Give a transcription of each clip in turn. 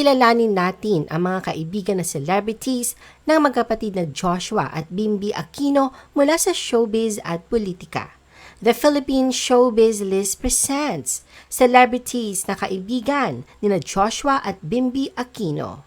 Kilalanin natin ang mga kaibigan na celebrities ng magkapatid na Joshua at Bimbi Aquino mula sa showbiz at politika. The Philippine Showbiz List presents celebrities na kaibigan ni Joshua at Bimbi Aquino.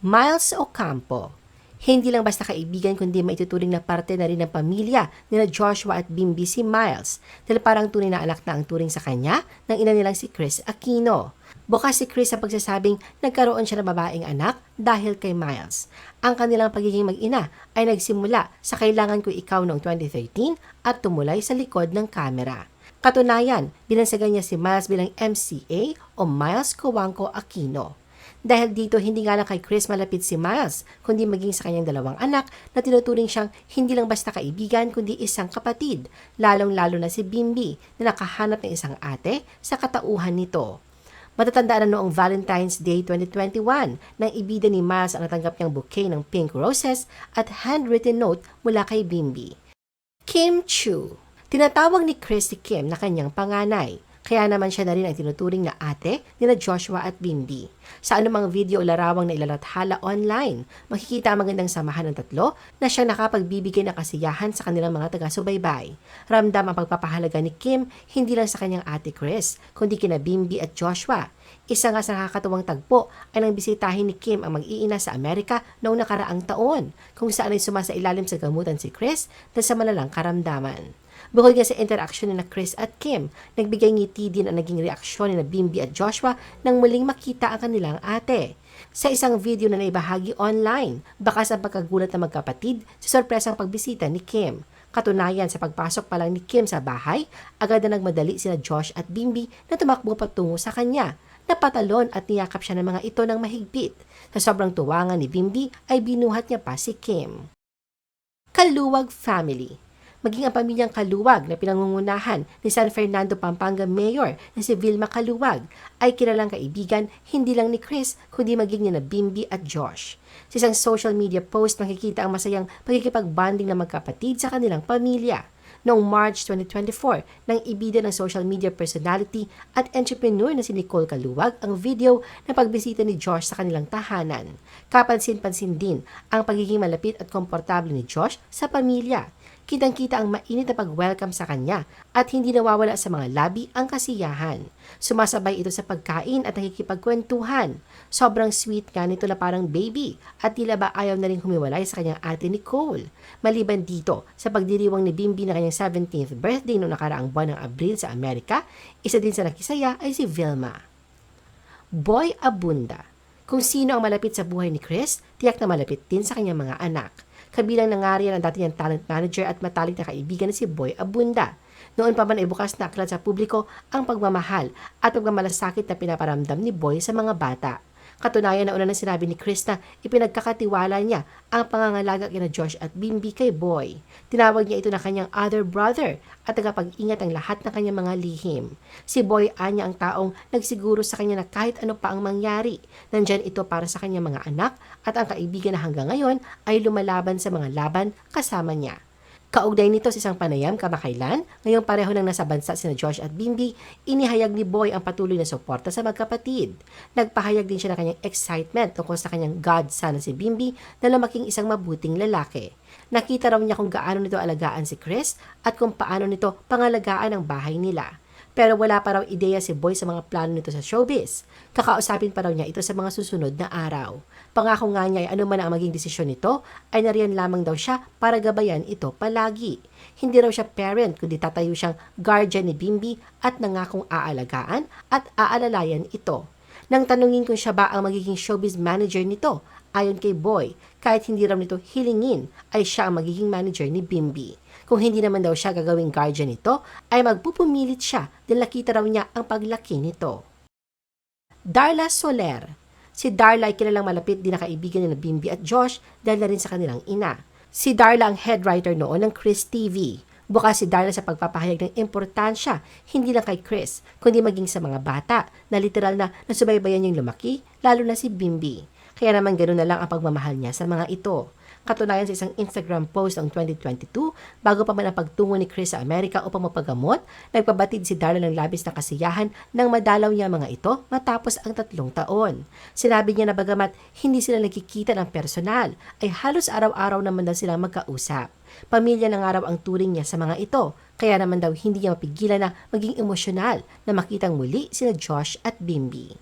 Miles Ocampo hindi lang basta kaibigan kundi maituturing na parte na rin ng pamilya nila Joshua at Bimbi si Miles dahil parang tunay na anak na ang turing sa kanya ng ina nilang si Chris Aquino. Bukas si Chris sa pagsasabing nagkaroon siya ng babaeng anak dahil kay Miles. Ang kanilang pagiging mag-ina ay nagsimula sa Kailangan Ko Ikaw noong 2013 at tumulay sa likod ng kamera. Katunayan, binansagan niya si Miles bilang MCA o Miles Cowanco Aquino. Dahil dito, hindi nga lang kay Chris malapit si Miles, kundi maging sa kanyang dalawang anak na tinuturing siyang hindi lang basta kaibigan, kundi isang kapatid, lalong-lalo na si Bimbi na nakahanap ng isang ate sa katauhan nito. Matatandaan na noong Valentine's Day 2021 nang ibida ni Miles ang natanggap niyang bouquet ng pink roses at handwritten note mula kay Bimbi. Kim Chu Tinatawag ni Chris si Kim na kanyang panganay. Kaya naman siya na rin ang tinuturing na ate nila Joshua at Bimbi. Sa anumang video o larawang na ilalathala online, makikita ang magandang samahan ng tatlo na siya nakapagbibigay ng kasiyahan sa kanilang mga taga-subaybay. Ramdam ang pagpapahalaga ni Kim hindi lang sa kanyang ate Chris, kundi kina Bimbi at Joshua. Isa nga sa nakakatuwang tagpo ay nang bisitahin ni Kim ang mag-iina sa Amerika noong nakaraang taon, kung saan ay sumasa ilalim sa gamutan si Chris na sa malalang karamdaman. Bukod nga sa interaction ni na Chris at Kim, nagbigay ngiti din ang naging reaksyon ni na Bimbi at Joshua nang muling makita ang kanilang ate. Sa isang video na naibahagi online, bakas ang pagkagulat ng magkapatid sa sorpresang pagbisita ni Kim. Katunayan sa pagpasok pa lang ni Kim sa bahay, agad na nagmadali sila Josh at Bimbi na tumakbo patungo sa kanya. Napatalon at niyakap siya ng mga ito ng mahigpit. Sa sobrang tuwangan ni Bimbi ay binuhat niya pa si Kim. Kaluwag Family maging ang pamilyang Kaluwag na pinangungunahan ni San Fernando Pampanga Mayor na si Vilma Kaluwag ay kilalang kaibigan hindi lang ni Chris kundi maging ni na Bimbi at Josh. Sa isang social media post makikita ang masayang pagkikipag-bonding ng magkapatid sa kanilang pamilya. Noong March 2024, nang ibida ng social media personality at entrepreneur na si Nicole Kaluwag ang video ng pagbisita ni Josh sa kanilang tahanan. Kapansin-pansin din ang pagiging malapit at komportable ni Josh sa pamilya kitang-kita ang mainit na pag-welcome sa kanya at hindi nawawala sa mga labi ang kasiyahan. Sumasabay ito sa pagkain at nakikipagkwentuhan. Sobrang sweet nga nito na parang baby at tila ba ayaw na rin humiwalay sa kanyang ate Nicole. Maliban dito, sa pagdiriwang ni Bimbi na kanyang 17th birthday noong nakaraang buwan ng Abril sa Amerika, isa din sa nakisaya ay si Vilma. Boy Abunda Kung sino ang malapit sa buhay ni Chris, tiyak na malapit din sa kanyang mga anak. Kabilang na nga rin ang dati niyang talent manager at matalik na kaibigan na si Boy Abunda. Noon pa man ay bukas na aklat sa publiko ang pagmamahal at pagmamalasakit na pinaparamdam ni Boy sa mga bata. Katunayan na una na sinabi ni Chris na ipinagkakatiwala niya ang pangangalaga kina Josh at Bimbi kay Boy. Tinawag niya ito na kanyang other brother at tagapag-ingat ang lahat ng kanyang mga lihim. Si Boy anya ang taong nagsiguro sa kanya na kahit ano pa ang mangyari, nandyan ito para sa kanyang mga anak at ang kaibigan na hanggang ngayon ay lumalaban sa mga laban kasama niya. Kaugnay nito sa isang panayam kamakailan, ngayong pareho nang nasa bansa sina Josh at Bimbi, inihayag ni Boy ang patuloy na suporta sa magkapatid. Nagpahayag din siya ng kanyang excitement tungkol sa kanyang godson na si Bimbi na lumaking isang mabuting lalaki. Nakita raw niya kung gaano nito alagaan si Chris at kung paano nito pangalagaan ang bahay nila. Pero wala pa raw ideya si Boy sa mga plano nito sa showbiz. Kakausapin pa raw niya ito sa mga susunod na araw. Pangako nga niya ay ano ang maging desisyon nito, ay nariyan lamang daw siya para gabayan ito palagi. Hindi raw siya parent kundi tatayo siyang guardian ni Bimbi at nangakong aalagaan at aalalayan ito. Nang tanungin kung siya ba ang magiging showbiz manager nito, ayon kay Boy, kahit hindi raw nito hilingin, ay siya ang magiging manager ni Bimbi. Kung hindi naman daw siya gagawing guardian nito, ay magpupumilit siya dahil nakita raw niya ang paglaki nito. Darla Soler Si Darla ay kilalang malapit din na kaibigan ni Bimbi at Josh dahil na rin sa kanilang ina. Si Darla ang head writer noon ng Chris TV. Bukas si Darla sa pagpapahayag ng importansya, hindi lang kay Chris, kundi maging sa mga bata na literal na nasubaybayan niyang lumaki, lalo na si Bimbi. Kaya naman ganoon na lang ang pagmamahal niya sa mga ito. Katunayan sa isang Instagram post noong 2022, bago pa man ang pagtungo ni Chris sa Amerika upang mapagamot, nagpabatid si Darla ng labis na kasiyahan nang madalaw niya mga ito matapos ang tatlong taon. Sinabi niya na bagamat hindi sila nagkikita ng personal, ay halos araw-araw naman daw silang magkausap. Pamilya na nga ang turing niya sa mga ito, kaya naman daw hindi niya mapigilan na maging emosyonal na makitang muli sina Josh at Bimbi.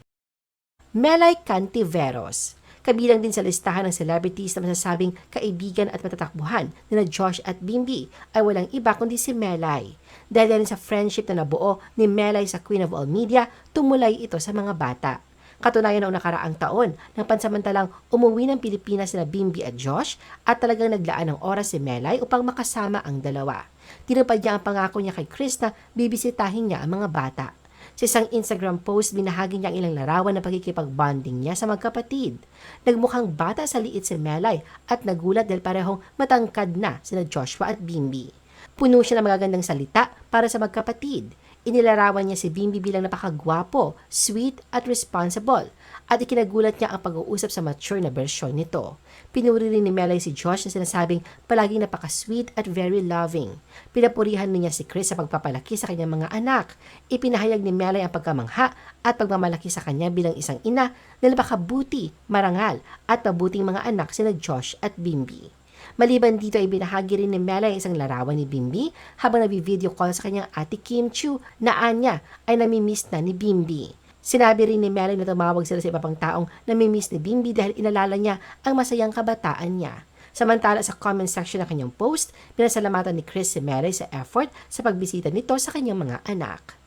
Melay Cantiveros. Kabilang din sa listahan ng celebrities na masasabing kaibigan at matatakbuhan nila Josh at Bimbi ay walang iba kundi si Melay. Dahil din sa friendship na nabuo ni Melay sa Queen of All Media, tumulay ito sa mga bata. Katunayan noong nakaraang taon, nang pansamantalang umuwi ng Pilipinas sina Bimbi at Josh at talagang naglaan ng oras si Melay upang makasama ang dalawa. Tinupad niya ang pangako niya kay Chris na bibisitahin niya ang mga bata. Sa isang Instagram post, binahagi niya ang ilang larawan ng pagkikipag-bonding niya sa magkapatid. Nagmukhang bata sa liit si Melay at nagulat dahil parehong matangkad na sila Joshua at Bimbi. Puno siya ng magagandang salita para sa magkapatid. Inilarawan niya si Bimbi bilang napakagwapo, sweet at responsible at ikinagulat niya ang pag-uusap sa mature na bersyon nito. Pinuri rin ni Melay si Josh na sinasabing palaging napaka-sweet at very loving. Pinapurihan niya si Chris sa pagpapalaki sa kanyang mga anak. Ipinahayag ni Melay ang pagkamangha at pagmamalaki sa kanya bilang isang ina na napakabuti, marangal at mabuting mga anak sina Josh at Bimbi. Maliban dito ay binahagi rin ni Melay ang isang larawan ni Bimbi habang nabi-video call sa kanyang ate Kim Chu na anya ay namimiss na ni Bimbi. Sinabi rin ni Melay na tumawag sila sa iba pang taong namimiss ni Bimbi dahil inalala niya ang masayang kabataan niya. Samantala sa comment section ng kanyang post, pinasalamatan ni Chris si Melay sa effort sa pagbisita nito sa kanyang mga anak.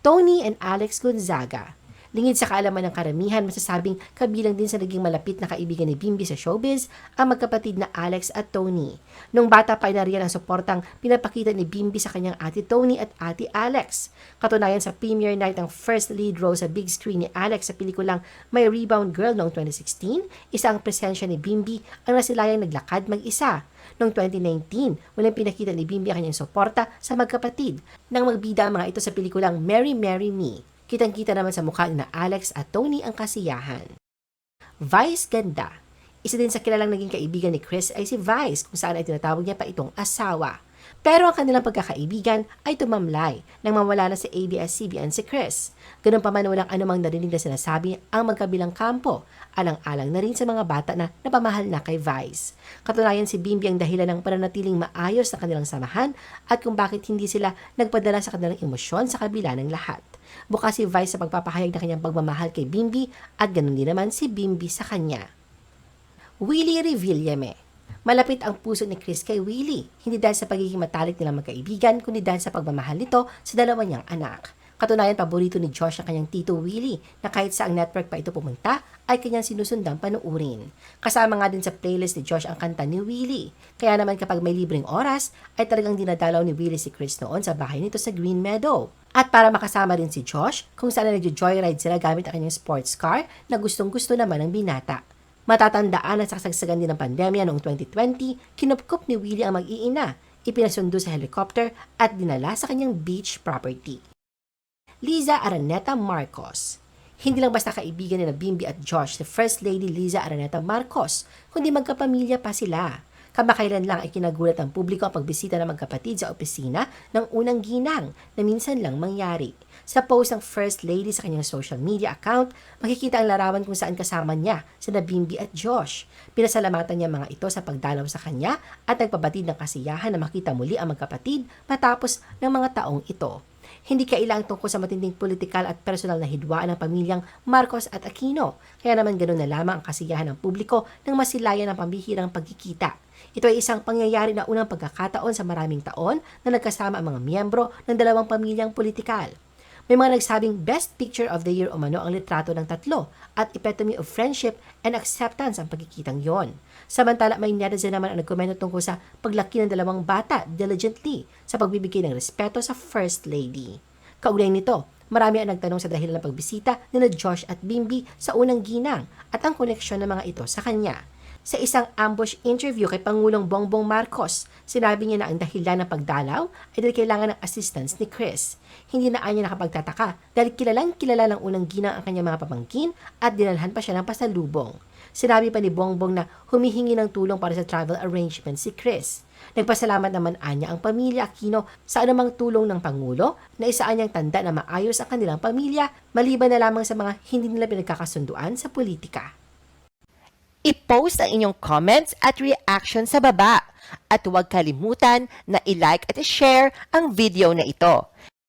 Tony and Alex Gonzaga Lingid sa kaalaman ng karamihan, masasabing kabilang din sa naging malapit na kaibigan ni Bimbi sa showbiz ang magkapatid na Alex at Tony. Nung bata pa ay nariyan ang suportang pinapakita ni Bimbi sa kanyang ate Tony at ate Alex. Katunayan sa premiere night ng first lead role sa big screen ni Alex sa pelikulang My Rebound Girl noong 2016, isa ang presensya ni Bimbi ang nasilayang naglakad mag-isa. Noong 2019, walang pinakita ni Bimbi ang kanyang suporta sa magkapatid nang magbida ang mga ito sa pelikulang Mary Marry Me. Kitang-kita naman sa mukha na Alex at Tony ang kasiyahan. Vice Ganda Isa din sa kilalang naging kaibigan ni Chris ay si Vice kung saan ay tinatawag niya pa itong asawa. Pero ang kanilang pagkakaibigan ay tumamlay nang mawala na sa ABS-CBN si Chris. Ganun pa man walang anumang narinig na sinasabi ang magkabilang kampo, alang-alang na rin sa mga bata na napamahal na kay Vice. Katunayan si Bimbi ang dahilan ng pananatiling maayos na kanilang samahan at kung bakit hindi sila nagpadala sa kanilang emosyon sa kabila ng lahat. Bukas si Vice sa pagpapahayag ng kanyang pagmamahal kay Bimbi at ganun din naman si Bimbi sa kanya. Willie Revillame Malapit ang puso ni Chris kay Willie, hindi dahil sa pagiging matalik nilang magkaibigan, kundi dahil sa pagmamahal nito sa dalawa niyang anak. Katunayan, paborito ni Josh ang kanyang tito Willie na kahit sa ang network pa ito pumunta, ay kanyang sinusundang panuurin. Kasama nga din sa playlist ni Josh ang kanta ni Willie. Kaya naman kapag may libreng oras, ay talagang dinadalaw ni Willie si Chris noon sa bahay nito sa Green Meadow. At para makasama rin si Josh, kung saan nagjo-joyride sila gamit ang kanyang sports car na gustong-gusto naman ng binata. Matatandaan na sa kasagsagan din ng pandemya noong 2020, kinupkup ni Willie ang mag-iina, ipinasundo sa helicopter at dinala sa kanyang beach property. Liza Araneta Marcos Hindi lang basta kaibigan ni na Bimbi at Josh, the First Lady Liza Araneta Marcos, kundi magkapamilya pa sila. Kamakailan lang ay kinagulat ng publiko ang pagbisita ng magkapatid sa opisina ng unang ginang na minsan lang mangyari. Sa post ng First Lady sa kanyang social media account, makikita ang larawan kung saan kasama niya sa Bimbi at Josh. Pinasalamatan niya mga ito sa pagdalaw sa kanya at nagpabatid ng kasiyahan na makita muli ang magkapatid matapos ng mga taong ito. Hindi kailang tungkol sa matinding politikal at personal na hidwaan ng pamilyang Marcos at Aquino. Kaya naman ganoon na lamang ang kasiyahan ng publiko ng masilayan ng pambihirang pagkikita. Ito ay isang pangyayari na unang pagkakataon sa maraming taon na nagkasama ang mga miyembro ng dalawang pamilyang politikal. May mga nagsabing Best Picture of the Year umano ang litrato ng tatlo at epitome of friendship and acceptance ang pagkikitang yon. Samantala may netizen naman ang nagkomento tungkol sa paglaki ng dalawang bata diligently sa pagbibigay ng respeto sa First Lady. Kaugnay nito, marami ang nagtanong sa dahilan ng pagbisita ni na Josh at Bimbi sa unang ginang at ang koneksyon ng mga ito sa kanya. Sa isang ambush interview kay Pangulong Bongbong Marcos, sinabi niya na ang dahilan ng pagdalaw ay dahil kailangan ng assistance ni Chris. Hindi na anya nakapagtataka dahil kilalang kilala ng unang ginang ang kanyang mga pamangkin at dinalhan pa siya ng pasalubong. Sinabi pa ni Bongbong na humihingi ng tulong para sa travel arrangement si Chris. Nagpasalamat naman anya ang pamilya Aquino sa anumang tulong ng Pangulo na isaan niyang tanda na maayos ang kanilang pamilya maliban na lamang sa mga hindi nila pinagkakasunduan sa politika. I-post ang inyong comments at reaction sa baba. At huwag kalimutan na i-like at i-share ang video na ito.